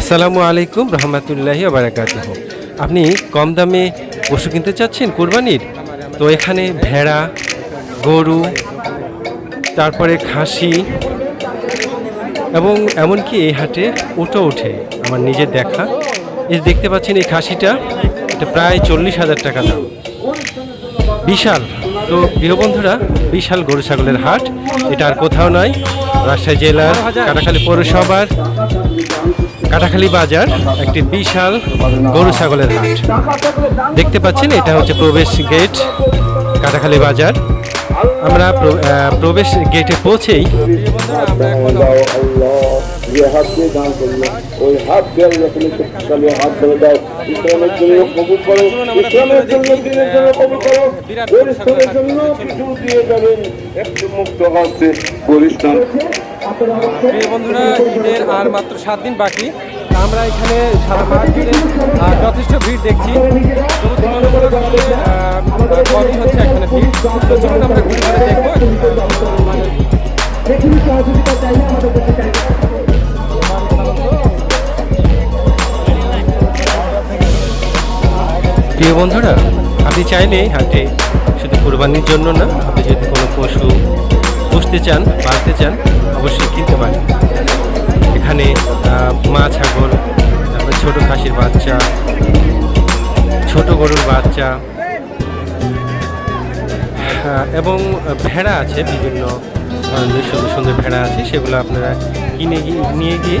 আসসালামু আলাইকুম রহমতুল্লাহি বারাকাতুহ। আপনি কম দামে পশু কিনতে চাচ্ছেন কোরবানির? তো এখানে ভেড়া, গরু, তারপরে খাসি এবং এমনকি এই হাটে উটো ওঠে, আমার নিজের দেখা। এই দেখতে পাচ্ছেন এই খাসিটা, এটা প্রায় চল্লিশ হাজার টাকা দাম। বিশাল। তো প্রিয় বন্ধুরা বিশাল গরু ছাগলের হাট, এটা আর কোথাও নয়। রাজশাহী জেলার কাটাখালী পৌরসভার কাটাখালী বাজার, একটি বিশাল গরু ছাগলের হাট। দেখতে পাচ্ছেন, এটা হচ্ছে প্রবেশ গেট, কাটাখালী বাজার। আমরা প্রবেশ গেটে পৌঁছেই দাও আল্লাহ যে হাত দিয়ে দান করল। ওই হাত দিয়ে আল্লাহ তুমি শক্তিশালী হাত ধরে দাও ইসলামের জন্য কবুল করো ইসলামের জন্য দিনের জন্য কবুল করো। পরিশ্রমের জন্য কিছু দিয়ে যাবেন। একটু মুক্ত হাতে পরিশ্রম। প্রিয় বন্ধুরা ঈদের আর মাত্র সাত দিন বাকি। আমরা এখানে সারা মাস জুড়ে যথেষ্ট ভিড় দেখছি। কমই হচ্ছে এখানে ভিড়। তো চলুন আমরা ঘুরে ঘুরে দেখব। প্রিয় বন্ধুরা, আপনি চাইলে হাটে শুধু কোরবানির জন্য না, আপনি যদি কোনো পশু পুষতে চান, পালতে চান, অবশ্যই কিনতে পারেন। এখানে মা ছাগল, তারপরে ছোটো খাসির বাচ্চা, ছোট গরুর বাচ্চা এবং ভেড়া আছে, বিভিন্ন ধরনের সুন্দর সুন্দর ভেড়া আছে, সেগুলো আপনারা কিনে গিয়ে, নিয়ে গিয়ে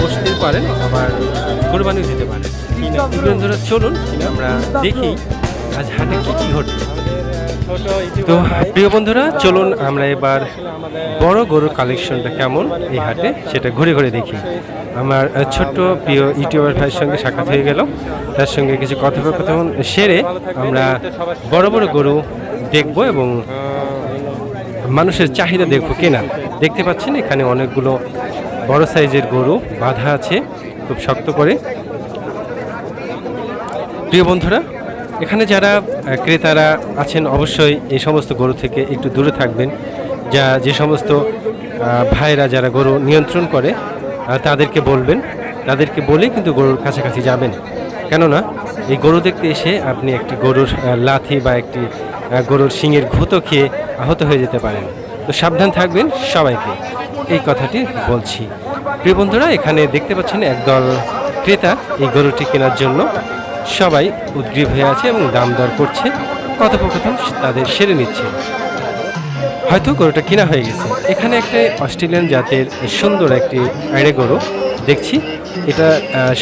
বসতে পারেন, আবার কোরবানিও দিতে পারেন। বন্ধুরা চলুন আমরা দেখি আজ হাটে কি কি ঘটছে। তো প্রিয় বন্ধুরা চলুন আমরা এবার বড় গরুর কালেকশনটা কেমন এই হাটে সেটা ঘুরে ঘুরে দেখি। আমার ছোট্ট প্রিয় ইউটিউবার ভাইয়ের সঙ্গে সাক্ষাৎ হয়ে গেল। তার সঙ্গে কিছু কথোপকথন সেরে আমরা বড় বড় গরু দেখব এবং মানুষের চাহিদা দেখব কেনা। দেখতে পাচ্ছেন এখানে অনেকগুলো বড় সাইজের গরু বাঁধা আছে খুব শক্ত করে। প্রিয় বন্ধুরা, এখানে যারা ক্রেতারা আছেন, অবশ্যই এই সমস্ত গরু থেকে একটু দূরে থাকবেন। যা, যে সমস্ত ভাইরা যারা গরু নিয়ন্ত্রণ করে তাদেরকে বলবেন। তাদেরকে বলে কিন্তু গরুর কাছাকাছি যাবেন। কেননা, এই গরু দেখতে এসে আপনি একটি গরুর লাথি বা একটি গরুর শিঙের ঘুতো খেয়ে আহত হয়ে যেতে পারেন। তো সাবধান থাকবেন সবাইকে। এই কথাটি বলছি। প্রিয় বন্ধুরা, এখানে দেখতে পাচ্ছেন একদল ক্রেতা এই গরুটি কেনার জন্য। সবাই উদ্গ্রীব হয়ে আছে এবং দাম দর করছে। কথোপকথন তাদের সেরে নিচ্ছে। হয়তো গরুটা কিনা হয়ে গেছে। এখানে একটা অস্ট্রেলিয়ান জাতের সুন্দর একটি আড়ে গরু দেখছি। এটা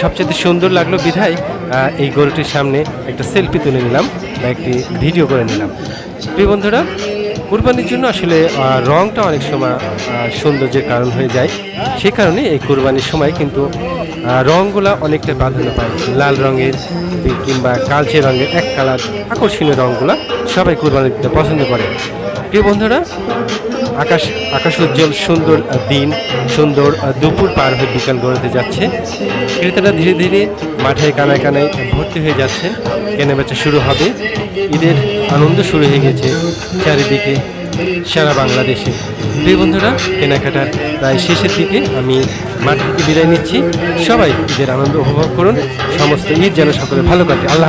সবচেয়ে সুন্দর লাগল বিধায় এই গরুটির সামনে একটা সেলফি তুলে নিলাম বা একটি ভিডিও করে নিলাম। প্রিয় বন্ধুরা কুরবানির জন্য আসলে রংটা অনেক সময় সৌন্দর্যের কারণ হয়ে যায়। সে কারণে এই কুরবানির সময় কিন্তু রংগুলা অনেকটা প্রাধান্য পায়। লাল রঙের কিংবা কালচে রঙের এক কালার আকর্ষণীয় রঙগুলা সবাই কুরবানি দিতে পছন্দ করে। প্রিয় বন্ধুরা, আকাশ আকাশ উজ্জ্বল সুন্দর দিন, সুন্দর দুপুর পার হয়ে বিকাল গড়াতে যাচ্ছে। ক্রেতারা ধীরে ধীরে মাঠে কানায় কানায় ভর্তি হয়ে যাচ্ছে। কেনাবেচা শুরু হবে। ঈদের আনন্দ শুরু হয়ে গেছে চারিদিকে সারা বাংলাদেশে। প্রিয় বন্ধুরা, কেনাকাটার প্রায় শেষের দিকে আমি মাঠ থেকে বিদায় নিচ্ছি। সবাই ঈদের আনন্দ উপভোগ করুন। সমস্ত ঈদ যেন সকলে ভালো কাটে। আল্লাহ